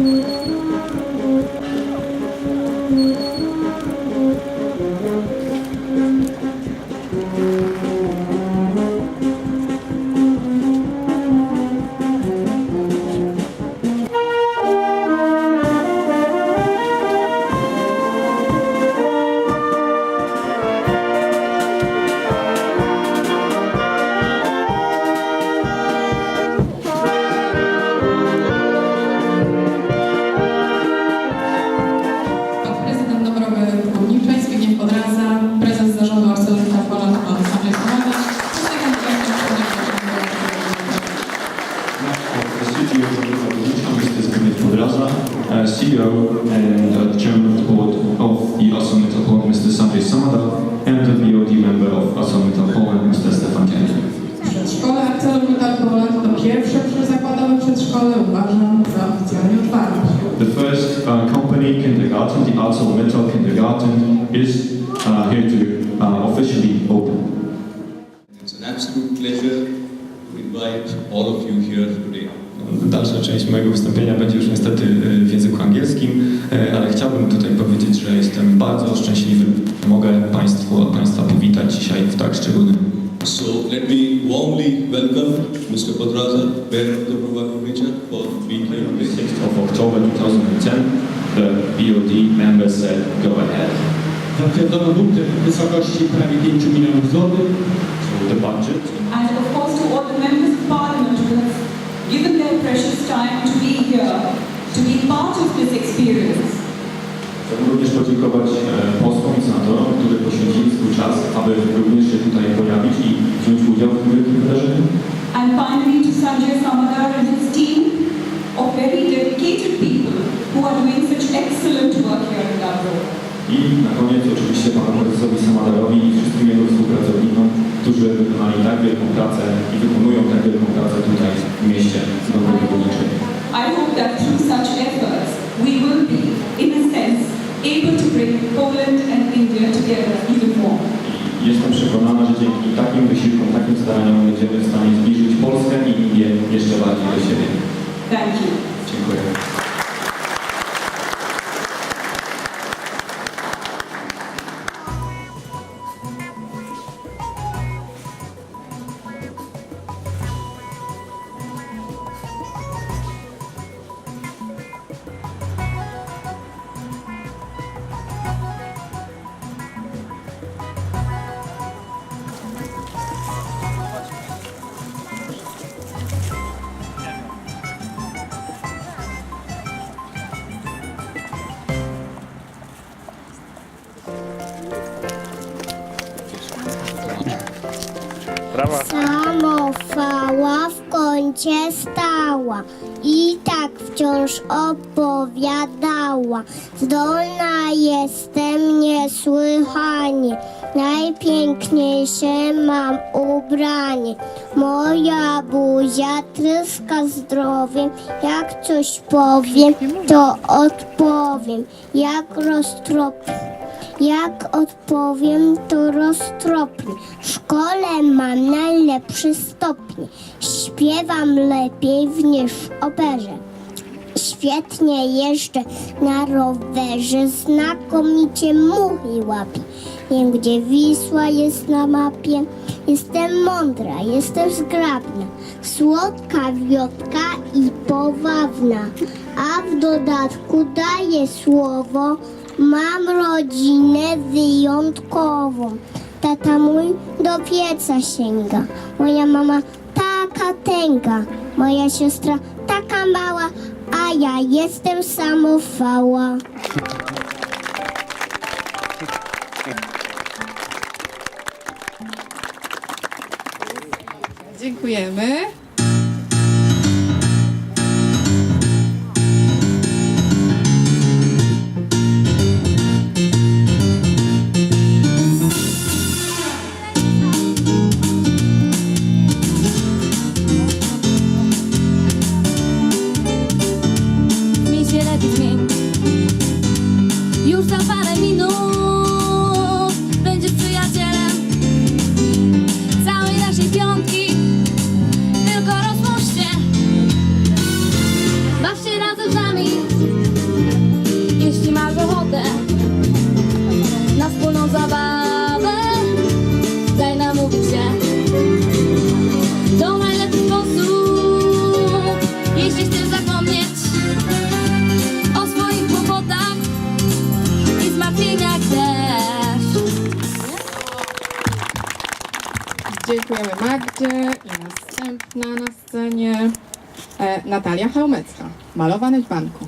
Música kindergarten, the ArcelorMittal kindergarten, is uh, here to uh, officially open. It's an absolute pleasure to invite all of you here today. Dalsza część mojego wystąpienia będzie już niestety e, w języku angielskim, e, ale chciałbym tutaj powiedzieć, że jestem bardzo szczęśliwy, że mogę Państwu, Państwa powitać dzisiaj w tak szczególnym So let me warmly welcome Mr. Padraza, Mayor of the Prabhu for being here On the today. 6th of October 2010, the BOD members said, go ahead. Zatwierdzono budżet w wysokości prawie 5 milionów złotych. So the budget, and of course to all the members of parliament who have given their precious time to be here, to be part of this experience. chciałbym również podziękować e, posłom i senatorom, którzy poświęcili swój czas, I na koniec oczywiście panu prezesowi Samadarowi i wszystkim jego współpracownikom, którzy wykonali tak wielką pracę i wykonują tak wielką pracę tutaj w mieście Dąbrowy Górniczej. I hope that through such efforts we will be, in a sense, able to bring Poland and India together even more. Jestem przekonana, że dzięki takim wysiłkom, takim staraniom będziemy w stanie zbliżyć Polskę i Indię jeszcze bardziej do siebie. Thank you. Dziękuję. Samofała w kącie stała i tak wciąż opowiadała. Zdolna jestem niesłychanie, najpiękniejsze mam ubranie. Moja buzia tryska zdrowiem, jak coś powiem, to odpowiem, jak roztropię. Jak odpowiem, to roztropnie. W szkole mam najlepszy stopień. Śpiewam lepiej niż w operze. Świetnie jeżdżę na rowerze, znakomicie muchy łapię. Wiem, gdzie Wisła jest na mapie. Jestem mądra, jestem zgrabna, słodka, wiotka i powabna. A w dodatku daję słowo, mam rodzinę wyjątkową. Tata mój do pieca sięga, moja mama taka tęga, moja siostra taka mała, a ja jestem samofała. Dziękujemy. E usa para mim não Dziękujemy Magdzie i następna na scenie e, Natalia Chałmecka, malowane w banku.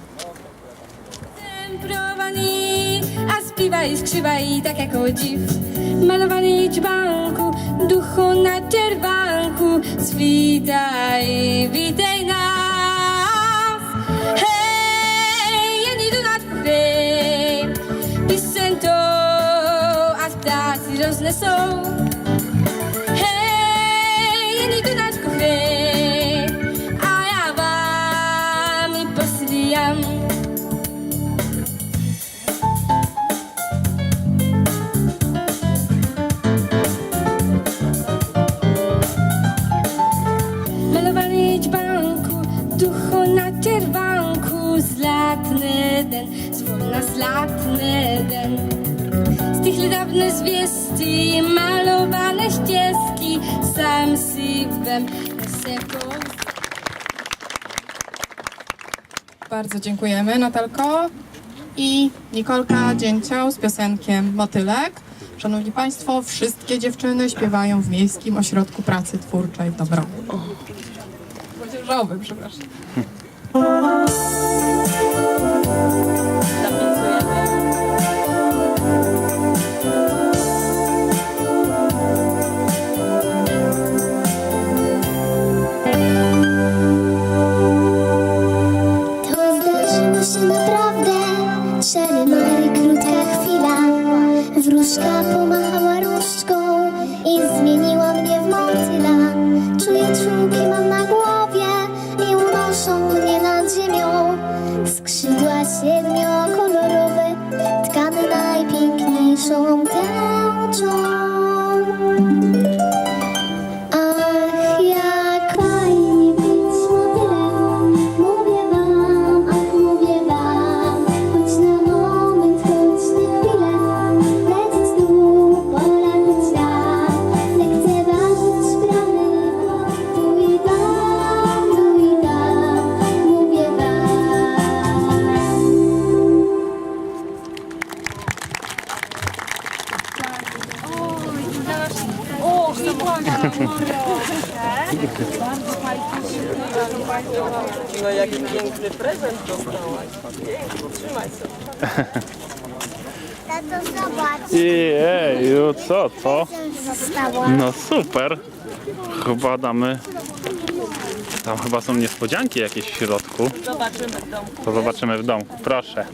Temprowani, a śpiewaj, skrzyvaj tak jak o dziw. Malowany banku, duchu na czerwanku Switaj, witaj nas. Hej, jedni do nad hej Pisento, a ptacy różne są malowane ścieżki Sam sywem seką Bardzo dziękujemy Natalko i Nikolka Dzięcioł z piosenkiem Motylek. Szanowni Państwo, wszystkie dziewczyny śpiewają w Miejskim Ośrodku Pracy Twórczej w Dobrowie. Młodzieżowym, przepraszam. siedmiu No jaki piękny prezent dostałaś. Piękny, trzymaj sobie. Tato, zobacz Jeju, co to? Została No super. Chyba damy... Tam chyba są niespodzianki jakieś w środku. Zobaczymy w domu. To zobaczymy w domku. Proszę.